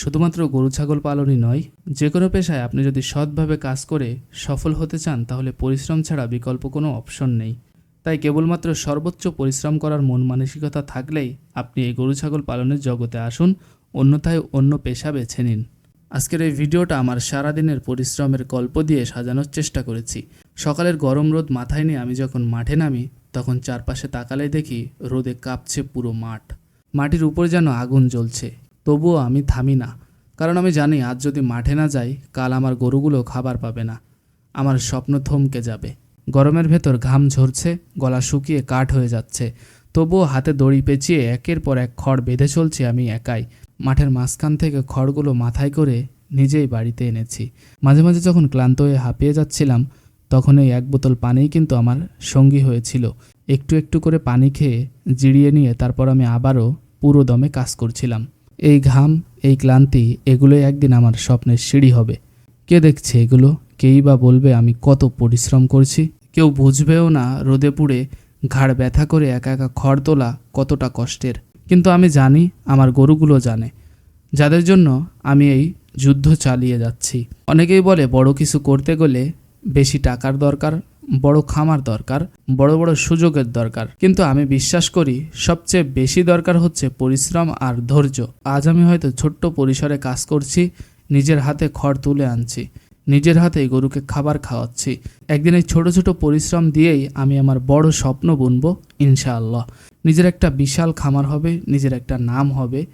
শুধুমাত্র গরু, ছাগল পালনই নয়, যে কোনো পেশায় আপনি যদি সৎভাবে কাজ করে সফল হতে চান, তাহলে পরিশ্রম ছাড়া বিকল্প কোনো অপশন নেই। তাই কেবলমাত্র সর্বোচ্চ পরিশ্রম করার মন মানসিকতা থাকলেই আপনি এই গরু, ছাগল পালনের জগতে আসুন, অন্যথায় অন্য পেশা বেছে নিন। আজকের এই ভিডিওটা আমার সারাদিনের পরিশ্রমের গল্প দিয়ে সাজানোর চেষ্টা করেছি। সকালের গরম রোদ মাথায় নিয়ে আমি যখন মাঠে নামি, তখন চারপাশে তাকালে দেখি রোদে কাঁপছে পুরো মাঠ। মাটির উপর যেন আগুন জ্বলছে। তবুও আমি থামি না। কারণ আমি জানি আজ যদি মাঠে না যাই, কাল আমার গরুগুলো খাবার পাবে না। আমার স্বপ্ন থমকে যাবে। গরমের ভেতর ঘাম ঝরছে, গলা শুকিয়ে কাঠ হয়ে যাচ্ছে। তবুও হাতে দড়ি পেঁচিয়ে একের পর এক খড় বেঁধে চলছি আমি একাই। মাঠের মাঝখান থেকে খড়গুলো মাথায় করে নিজেই বাড়িতে এনেছি। মাঝে মাঝে যখন ক্লান্ত হয়ে হাঁপিয়ে যাচ্ছিলাম, তখন এই এক বোতল পানিই কিন্তু আমার সঙ্গী হয়েছিল। একটু একটু করে পানি খেয়ে, জিরিয়ে নিয়ে তারপর আমি আবারও পুরো দমে কাজ করছিলাম। এই ঘাম, এই ক্লান্তি, এগুলোই একদিন আমার স্বপ্নের সিঁড়ি হবে। কে দেখছে এগুলো? কেই বা বলবে আমি কত পরিশ্রম করছি? কেউ বুঝবেও না রোদে পুড়ে ঘাড় ব্যথা করে একা একা খড় তোলা কতটা কষ্টের। কিন্তু আমি জানি, আমার গরুগুলো জানে। যাদের জন্য আমি এই যুদ্ধ চালিয়ে যাচ্ছি। অনেকেই বলে বড় কিছু করতে গেলে বেশি টাকার দরকার বড় খামার দরকার, বড় বড় সুযোগের দরকার। কিন্তু আমি বিশ্বাস করি সবচেয়ে বেশি দরকার হচ্ছে পরিশ্রম আর ধৈর্য। আজ আমি হয়তো ছোট্ট পরিসরে কাজ করছি, নিজের হাতে খড় তুলে আনছি, নিজের হাতে গরুকে খাবার খাওয়াচ্ছি। একদিন এই ছোট ছোট পরিশ্রম দিয়েই আমি আমার বড় স্বপ্ন বুনবো, ইনশাআল্লাহ। নিজের একটা বিশাল খামার হবে, নিজের একটা নাম হবে,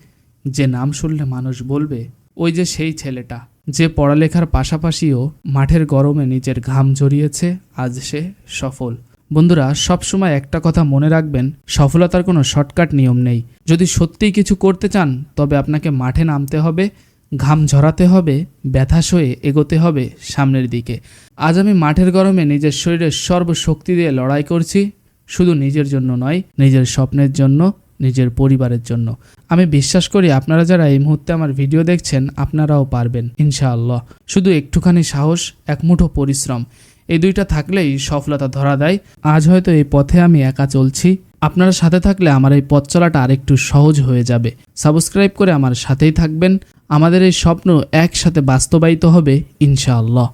যে নাম শুনলে মানুষ বলবে, ওই যে সেই ছেলেটা। যে পড়ালেখার পাশাপাশিও মাঠের গরমে নিজের ঘাম জড়িয়েছে, আজ সে সফল। বন্ধুরা, সবসময় একটা কথা মনে রাখবেন, সফলতার কোনো শর্টকাট নিয়ম নেই। যদি সত্যিই কিছু করতে চান, তবে আপনাকে মাঠে নামতে হবে, ঘাম ঝরাতে হবে, ব্যথা সয়ে এগোতে হবে সামনের দিকে। আজ আমি মাঠের গরমে নিজের শরীরের সর্বশক্তি দিয়ে লড়াই করছি, শুধু নিজের জন্য নয়, নিজের স্বপ্নের জন্য নিজের পরিবারের জন্য। আমি বিশ্বাস করি আপনারা যারা এই মুহূর্তে আমার ভিডিও দেখছেন, আপনারাও পারবেন, ইনশাআল্লাহ। শুধু একটুখানি সাহস, এক মুঠো পরিশ্রম। এই দুইটা থাকলেই সফলতা ধরা দেয়। আজ হয়তো এই পথে আমি একা চলছি। আপনারা সাথে থাকলে আমার এই পথ চলাটা আরেকটু সহজ হয়ে যাবে। সাবস্ক্রাইব করে আমার সাথেই থাকবেন। আমাদের এই স্বপ্ন একসাথে বাস্তবায়িত হবে, ইনশাআল্লাহ।